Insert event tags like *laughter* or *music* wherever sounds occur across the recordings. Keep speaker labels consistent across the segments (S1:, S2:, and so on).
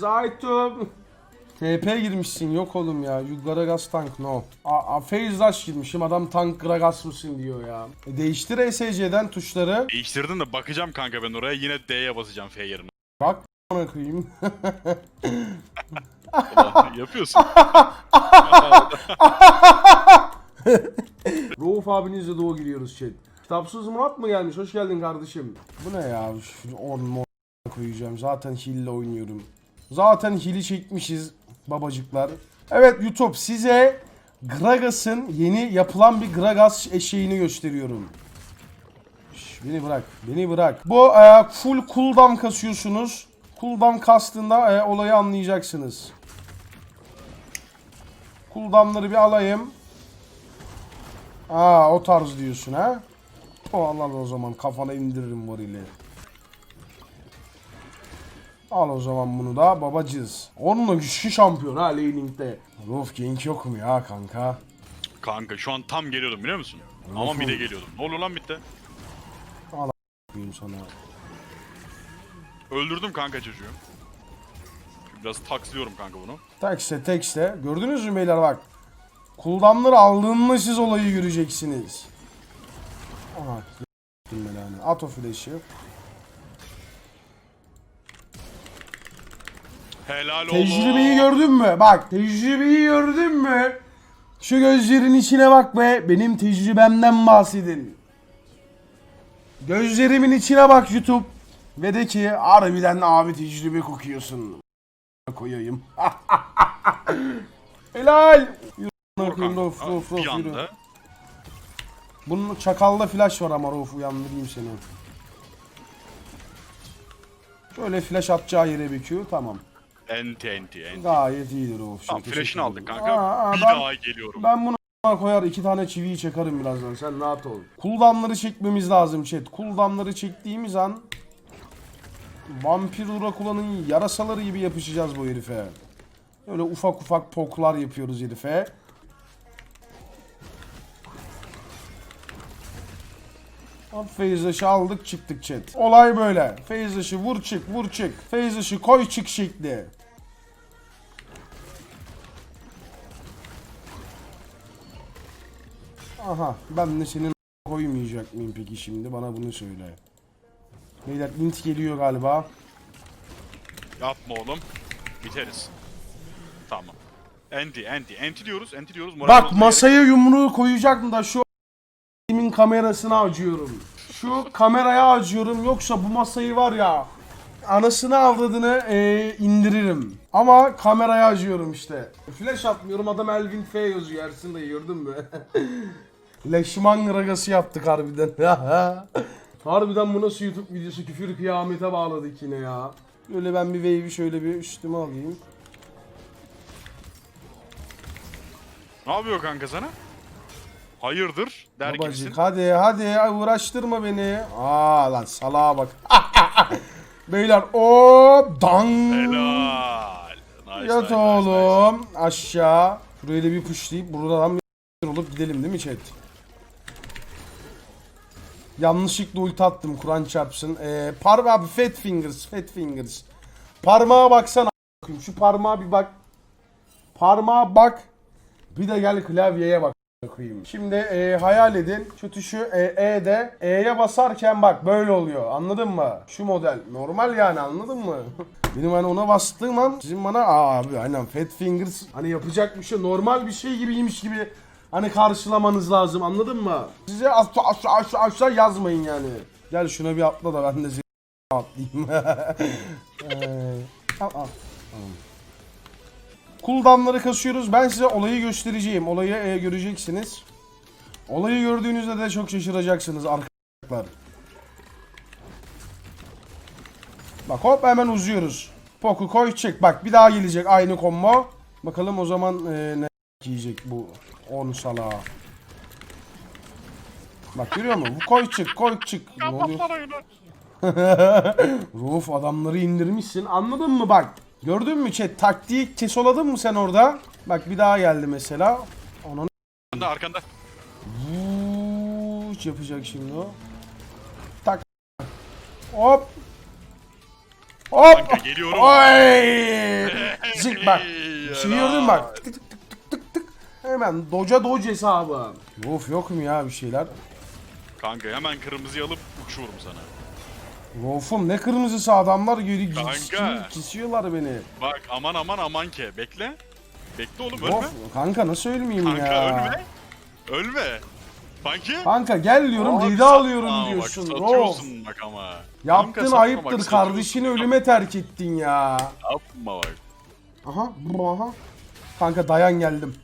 S1: Zaytum. TP girmişsin yok oğlum ya. You Gragas tank no. A, a Phase Rush girmişim adam tank Gragas mısın diyor ya. E, değiştir ESC'den tuşları.
S2: Değiştirdim de bakacağım kanka ben oraya yine D'ye basacağım F yerine.
S1: Bak ona koyayım.
S2: Ulan Yapıyorsun. *laughs*
S1: Rauf abinizle doğu giriyoruz chat. Kitapsız Murat mı gelmiş? Hoş geldin kardeşim. Bu ne ya? Şu 10 mo koyacağım. Zaten hille oynuyorum. Zaten hili çekmişiz babacıklar. Evet YouTube size Gragas'ın yeni yapılan bir Gragas eşeğini gösteriyorum. Beni bırak, beni bırak. Bu e, full cooldown kasıyorsunuz. Cooldown kastında e, olayı anlayacaksınız. Cooldown'ları bir alayım. Aa o tarz diyorsun ha? O al al o zaman kafana indiririm varili. Al o zaman bunu da babacız. Onunla güçlü şampiyon ha laning'de. Rolf Gank yok mu ya kanka?
S2: kanka şu an tam geliyordum biliyor musun? Ama
S1: Nasıl?
S2: bir de geliyordum. Ne oluyor lan bitti?
S1: Diyeyim sana.
S2: Öldürdüm kanka çocuğu. Biraz takslıyorum kanka bunu.
S1: Tekste tekste. Gördünüz mü beyler bak. Cooldown'ları aldığında siz olayı göreceksiniz. Aha. belanı. At o flash'ı.
S2: Helal.
S1: Tecrübeyi gördün mü? Bak tecrübeyi gördün mü? Şu gözlerin içine bak be. Benim tecrübemden bahsedin. Gözlerimin içine bak YouTube. Ve de ki harbiden abi tecrübe kokuyorsun. *laughs* Koyayım. *laughs* Helal. Rof, rof,
S2: Bir
S1: yürü.
S2: anda.
S1: Bunun çakalda flash var ama Rof uyandırayım seni. Şöyle flash atacağı yere Q tamam.
S2: Enti enti enti.
S1: Gayet iyidir Rof.
S2: Tamam flash'ını aldık kanka.
S1: Aa, aa,
S2: bir
S1: ben-
S2: daha geliyorum.
S1: Ben bunu koyar iki tane çiviyi çakarım birazdan sen rahat ol. Cooldown'ları çekmemiz lazım chat. Cooldown'ları çektiğimiz an Vampir Urakula'nın yarasaları gibi yapışacağız bu herife. Öyle ufak ufak poklar yapıyoruz herife. Hop Feyzaş'ı aldık çıktık chat. Olay böyle. Feyzaş'ı vur çık vur çık. Feyzaş'ı koy çık şekli. Aha ben de senin koymayacak mıyım peki şimdi bana bunu söyle. Beyler int geliyor galiba.
S2: Yapma oğlum. Biteriz. Tamam. Enti enti. Enti diyoruz. Enti diyoruz. Moral
S1: Bak masaya yumruğu koyacaktım da şu kimin kamerasına acıyorum. Şu kameraya acıyorum yoksa bu masayı var ya anasını avradını eee, indiririm. Ama kameraya acıyorum işte. Flash atmıyorum adam Elvin F yazıyor Ersin dayı gördün mü? *laughs* Leşman ragası yaptık harbiden. *laughs* harbiden bu nasıl YouTube videosu küfür kıyamete bağladık yine ya. Böyle ben bir wave'i şöyle bir üstüme alayım.
S2: Ne yapıyor kanka sana? Hayırdır der gibisin.
S1: Babacık hadi hadi uğraştırma beni. Aa lan salağa bak. *laughs* Beyler o dan.
S2: Helal. Nice,
S1: Yat
S2: nice, nice,
S1: oğlum aşağı. Şurayı da bir pushlayıp buradan bir *laughs* olup gidelim değil mi chat? Yanlışlıkla ulti attım Kur'an çarpsın. Ee, parmağı abi fat fingers fat fingers. Parmağa baksana a**ayım. Şu parmağa bir bak. Parmağa bak. Bir de gel klavyeye bak koyayım. Şimdi e, hayal edin. Şu tuşu e, E'de E'ye basarken bak böyle oluyor. Anladın mı? Şu model. Normal yani anladın mı? *laughs* Benim hani ona bastığım an sizin bana Aa, abi aynen Fat Fingers hani yapacak bir şey normal bir şey gibiymiş gibi hani karşılamanız lazım anladın mı? Size aşağı aşağı aşağı aşağı yazmayın yani. Gel şuna bir atla da ben de atlayayım. *laughs* Ee, al al. Cooldown'ları kasıyoruz. Ben size olayı göstereceğim. Olayı e, göreceksiniz. Olayı gördüğünüzde de çok şaşıracaksınız arkadaşlar. Bak hop hemen uzuyoruz. Poku koy çık. Bak bir daha gelecek aynı combo. Bakalım o zaman e, ne yiyecek bu 10 salağı. Bak görüyor musun? Bu koy çık koy çık. Ne oluyor? *laughs* Ruf adamları indirmişsin. Anladın mı bak? Gördün mü chat? Taktiği kesoladın mı sen orada? Bak bir daha geldi mesela. Onun
S2: Arkanda arkanda.
S1: Vuuuuç yapacak şimdi o. Tak. Hop. Hop.
S2: Kanka, geliyorum.
S1: Oy. *laughs* Zık bak. Şey gördün bak. Tık tık. Hemen doca doc hesabı. Of yok mu ya bir şeyler?
S2: Kanka hemen kırmızıyı alıp uçuyorum sana.
S1: Wolf'um ne kırmızısı adamlar geri
S2: Kanka.
S1: kesiyor- kesiyorlar beni.
S2: Bak aman aman aman ke. Bekle. Bekle oğlum ölme.
S1: Wolf, kanka nasıl ölmeyeyim
S2: Kanka
S1: ya?
S2: ölme. Ölme. Kanki.
S1: Kanka gel diyorum
S2: Abi
S1: alıyorum
S2: Aa,
S1: diyorsun.
S2: Bak, satıyorsun bak ama.
S1: Yaptın
S2: Kanka,
S1: ayıptır
S2: bak, satıyorsun.
S1: kardeşini ölüme terk ettin ya.
S2: Yapma bak.
S1: Aha aha. Kanka dayan geldim.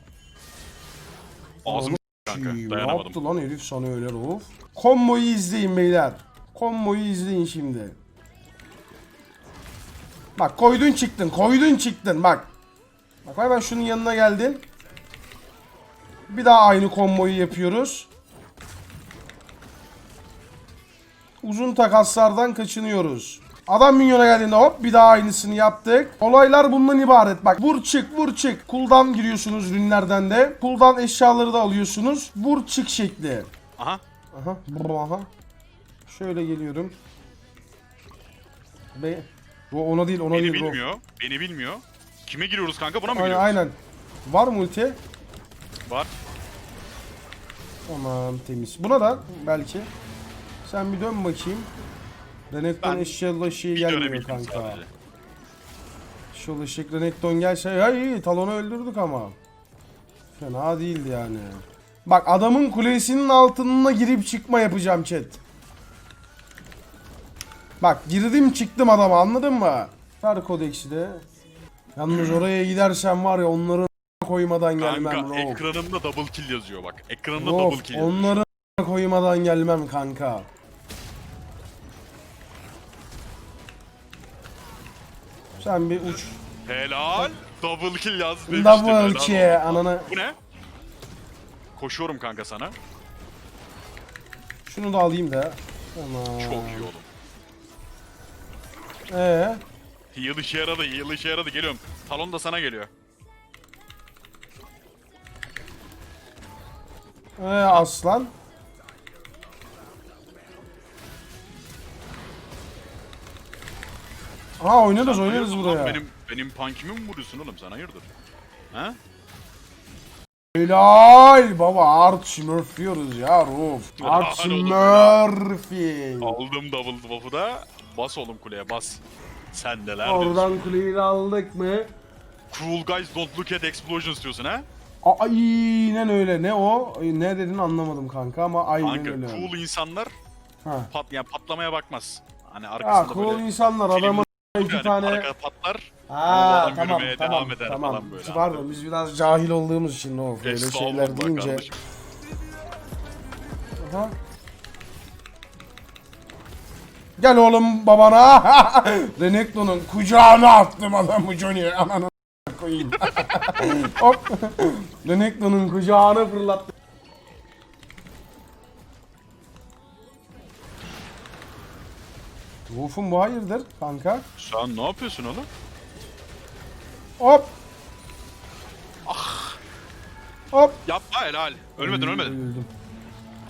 S2: Ağzım kanka
S1: Ne
S2: dayanamadım.
S1: yaptı lan herif sana öyle Rolf? Komboyu izleyin beyler. Komboyu izleyin şimdi. Bak koydun çıktın koydun çıktın bak. Bak hemen şunun yanına geldin. Bir daha aynı komboyu yapıyoruz. Uzun takaslardan kaçınıyoruz. Adam minyona geldiğinde hop bir daha aynısını yaptık. Olaylar bundan ibaret. Bak vur çık vur çık. Cooldown giriyorsunuz ürünlerden de. Cooldown eşyaları da alıyorsunuz. Vur çık şekli.
S2: Aha.
S1: Aha. brr, aha. Şöyle geliyorum. Be Bu ona değil ona
S2: Beni
S1: değil bro.
S2: bilmiyor. Beni bilmiyor. Kime giriyoruz kanka? Buna mı
S1: Aynen,
S2: giriyoruz?
S1: aynen. Var mı ulti?
S2: Var.
S1: Tamam temiz. Buna da belki. Sen bir dön bakayım. Renekton
S2: Ben
S1: eşyalı şey
S2: Bir
S1: gelmiyor kanka.
S2: sadece.
S1: Şu ışık Renekton gelse ya iyi talonu öldürdük ama. Fena değildi yani. Bak adamın kulesinin altına girip çıkma yapacağım chat. Bak girdim çıktım adama anladın mı? Ver kodeksi de. Yalnız oraya gidersen var ya onların koymadan gelmem
S2: Kanka
S1: Rob.
S2: ekranımda double kill yazıyor bak. Ekranımda double kill yazıyor.
S1: onların koymadan gelmem kanka. Sen bir uç.
S2: Helal. Double kill yaz demiştim.
S1: Double
S2: helal
S1: kill ananı.
S2: Bu ne? Koşuyorum kanka sana.
S1: Şunu da alayım da. Tamam.
S2: Çok iyi oğlum.
S1: Ee,
S2: Heal işe yaradı, heal işe yaradı. Geliyorum. Talon da sana geliyor.
S1: ee aslan. Aa oynarız oynarız
S2: Hayırdır
S1: buraya.
S2: Benim, benim punkimi mi vuruyorsun oğlum sen hayırdır? Ha?
S1: Helal baba Art Smurf diyoruz ya Ruf. Art *laughs*
S2: Helal
S1: Smurfing.
S2: Aldım double buff'u da. Bas oğlum kuleye bas. Sen neler
S1: Oradan kuleyi de aldık mı?
S2: Cool guys don't look at explosions diyorsun ha?
S1: Aynen öyle. Ne o? Ne dedin anlamadım kanka ama aynen
S2: Kanka
S1: öyle.
S2: cool insanlar
S1: Ha.
S2: pat yani patlamaya bakmaz. Hani
S1: Ya
S2: arkasında
S1: cool
S2: böyle
S1: insanlar
S2: film
S1: adamın
S2: yani
S1: iki tane...
S2: arka patlar.
S1: Ha
S2: adam
S1: tamam tamam
S2: eder
S1: tamam.
S2: böyle
S1: Biz- Pardon biz biraz cahil olduğumuz için o böyle
S2: Estağfurullah
S1: şeyler deyince.
S2: kardeşim.
S1: Aha. Gel oğlum babana. *laughs* Renekton'un kucağına attım adamı Johnny. Ananı koyayım. *laughs* Hop. Renekton'un kucağına fırlattım. Wolf'um bu hayırdır kanka?
S2: Sen ne yapıyorsun oğlum?
S1: Hop. Hop.
S2: Yapma helal. Ölmedin ölmedin.
S1: Öldüm.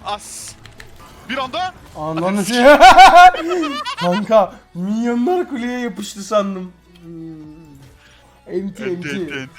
S2: As. Bir anda
S1: Ananı *laughs* Kanka minyonlar kuleye yapıştı sandım. Hmm. Enti
S2: Enti, enti.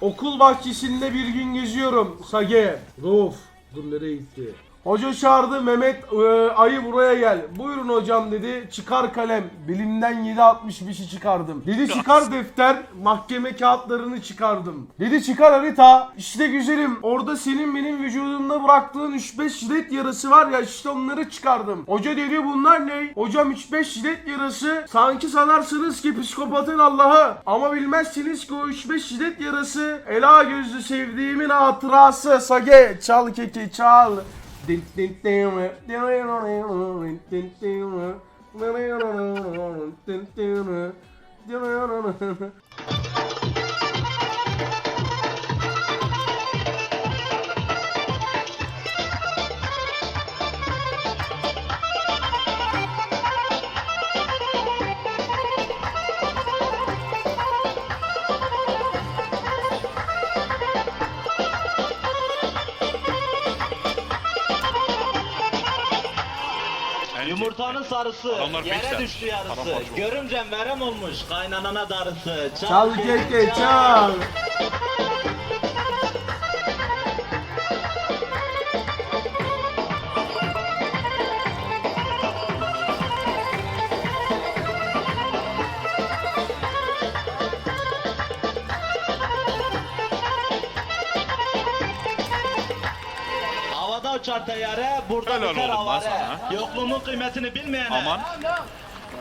S1: Okul bahçesinde bir gün geziyorum. Sage. Rauf. Dur nereye gitti? Hoca çağırdı Mehmet e, ayı buraya gel. Buyurun hocam dedi. Çıkar kalem. Bilimden 7.65'i çıkardım. Dedi çıkar defter. Mahkeme kağıtlarını çıkardım. Dedi çıkar harita. İşte güzelim. Orada senin benim vücudumda bıraktığın 3-5 şiddet yarası var ya işte onları çıkardım. Hoca dedi bunlar ne? Hocam 3-5 şiddet yarası. Sanki sanarsınız ki psikopatın Allah'ı. Ama bilmezsiniz ki o 3-5 şiddet yarası. Ela gözlü sevdiğimin hatırası. Sage çal keki çal. Ha ha
S2: ha!
S3: Yumurtanın sarısı
S2: Adamlar
S3: yere
S2: bekler.
S3: düştü yarısı. Görümcem verem olmuş kaynanana darısı.
S1: Çal keke çal.
S3: Uçar teyyare, burada
S2: Helal
S3: biter
S2: oğlum lan sana.
S3: Yokluğumun kıymetini bilmeyene.
S2: Aman.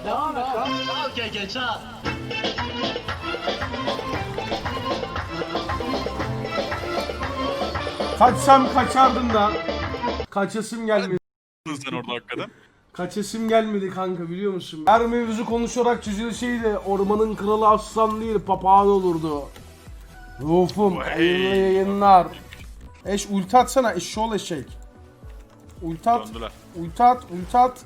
S3: Devam et lan. Çal keke çal.
S1: Kaçsam kaçardım da. Kaçasım gelmedi.
S2: Sen orada hakikaten.
S1: Kaçasım gelmedi kanka biliyor musun? Her mevzu konuşarak çözülseydi ormanın kralı aslan değil papağan olurdu. Rufum
S2: Vay.
S1: hayırlı yayınlar. Eş ulti atsana eşşoğlu eşek. Ulti at.
S2: Döndüler.
S1: Ulti at, ulti at.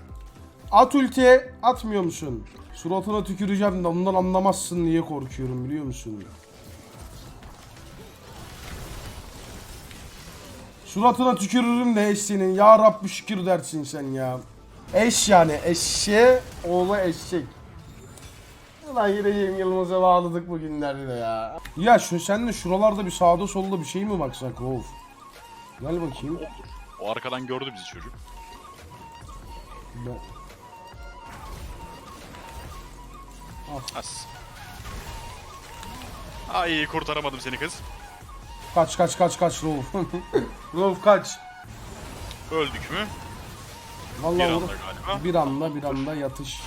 S1: At ultiye atmıyor musun? Suratına tüküreceğim de ondan anlamazsın diye korkuyorum biliyor musun? Suratına tükürürüm de eş senin. Ya Rabbi şükür dersin sen ya. Eş yani eşe oğlu eşek. Ulan yine Cem Yılmaz'a bağladık bugünlerde de ya. Ya şu sen de şuralarda bir sağda solda bir şey mi baksak of. Gel bakayım.
S2: O arkadan gördü bizi çocuk.
S1: Ben-
S2: As. Ay kurtaramadım seni kız.
S1: Kaç kaç kaç kaç Rauf. *laughs* Rauf kaç.
S2: Öldük mü? Bir
S1: Vallahi
S2: anda
S1: oğlum.
S2: galiba.
S1: Bir anda bir anda yatış.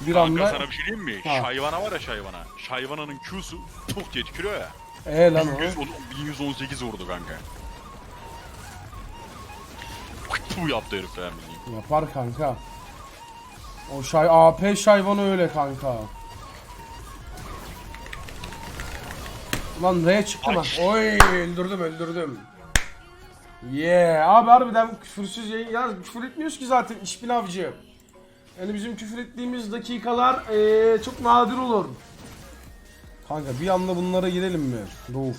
S1: Bir
S2: Kanka
S1: anda
S2: sana bir şey diyeyim mi?
S1: Ha.
S2: Şayvana var ya şayvana. Şayvananın Q'su puk diye tükürüyor ya.
S1: e lan o.
S2: 1110 1118 vurdu kanka. Bu yaptı herif ya bildiğin.
S1: Yapar kanka. O şay AP şayvanı öyle kanka. Lan R çıktı?
S2: Ay.
S1: Oy öldürdüm öldürdüm. Yeah abi harbiden küfürsüz yayın ya küfür etmiyoruz ki zaten işbin avcı. Yani bizim küfür ettiğimiz dakikalar eee, çok nadir olur. Kanka bir anda bunlara girelim mi? Rauf.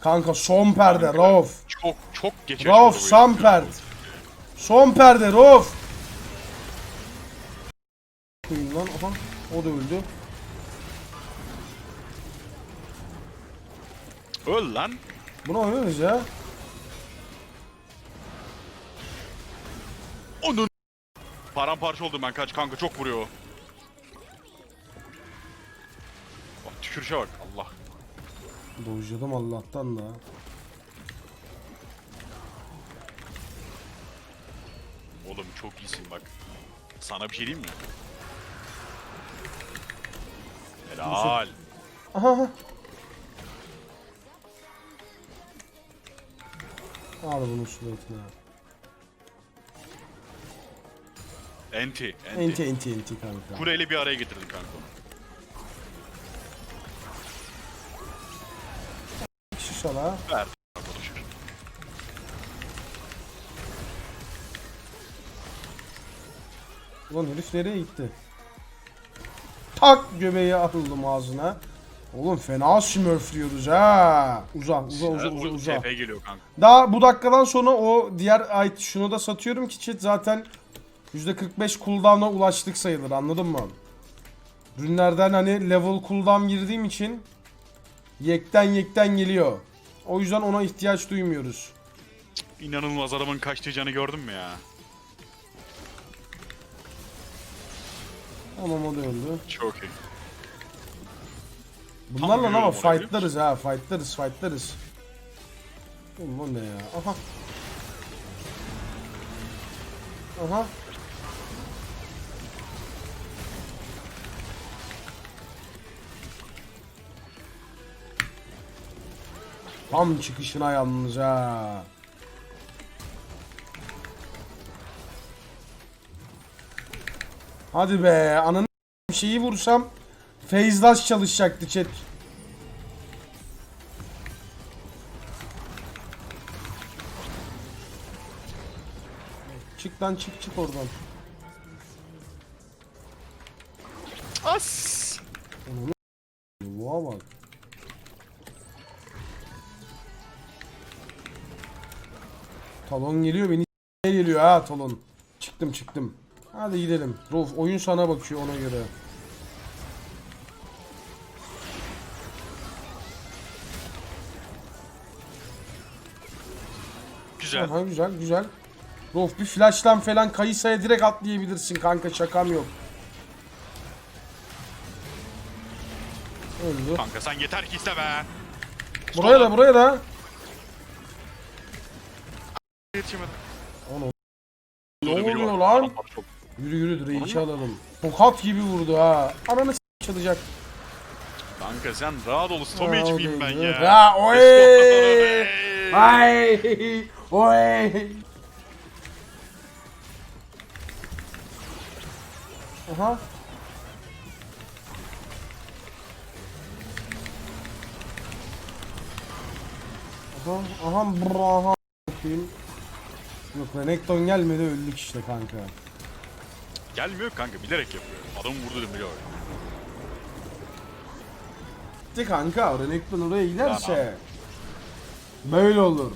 S1: Kanka son perde Rauf.
S2: Çok çok geç
S1: Rauf Sampert. Son perde Rauf. Koyayım lan aha o da öldü.
S2: Öl lan.
S1: Buna oynarız ya.
S2: Onun. Paramparça oldum ben kaç kanka çok vuruyor. Bak tükürüşe bak Allah.
S1: Dojladım Allah'tan da.
S2: Oğlum çok iyisin bak. Sana bir şey diyeyim mi? Helal.
S1: Aha. Al bunun suratına.
S2: Enti. Enti.
S1: Enti enti enti kanka.
S2: Kuleyle bir araya getirdim kanka.
S1: Şişala.
S2: Ver
S1: Ulan herif nereye gitti? Tak göbeği atıldım ağzına. Oğlum fena smurfliyoruz ha. Uza uza uza uza uza.
S2: TP geliyor kanka.
S1: Daha bu dakikadan sonra o diğer ay şunu da satıyorum ki chat zaten %45 cooldown'a ulaştık sayılır anladın mı? Ürünlerden hani level cooldown girdiğim için yekten yekten geliyor. O yüzden ona ihtiyaç duymuyoruz.
S2: İnanılmaz adamın kaçtığı canı gördün mü ya?
S1: Tamam o da öldü.
S2: Çok iyi.
S1: Bunlarla ama
S2: görüyorum
S1: fightlarız ha fightlarız fightlarız. Oğlum o ne ya? Aha. Aha. Tam çıkışına yalnız ha. Hadi be ananı şeyi vursam Feyzdaş çalışacaktı chat. Çık lan çık çık oradan.
S2: As!
S1: Yuva bak. Talon geliyor beni geliyor ha talon. Çıktım çıktım. Hadi gidelim. Rolf oyun sana bakıyor ona göre.
S2: Güzel.
S1: Aha güzel güzel. Rolf bir flash'tan falan Kayısa'ya direkt atlayabilirsin kanka şakam yok. Öldü.
S2: Kanka sen yeter ki iste be.
S1: Buraya da buraya da.
S2: Yetişemedim.
S1: Onu. Ne oluyor lan?
S2: Çok-
S1: Yürü yürü Drake'i alalım. Tokat gibi vurdu ha. Ananı s*** çalacak.
S2: Kanka sen rahat ol. Hiç miyim ben ya?
S1: Ha, oy! *laughs* Ay! Oy! Aha. Aha, aha, brr, aha. Yok Renekton gelmedi öldük işte kanka.
S2: Gelmiyor kanka bilerek yapıyor. Adamı vurdu dedim biliyor.
S1: Gitti kanka Renekton oraya giderse. Böyle olur.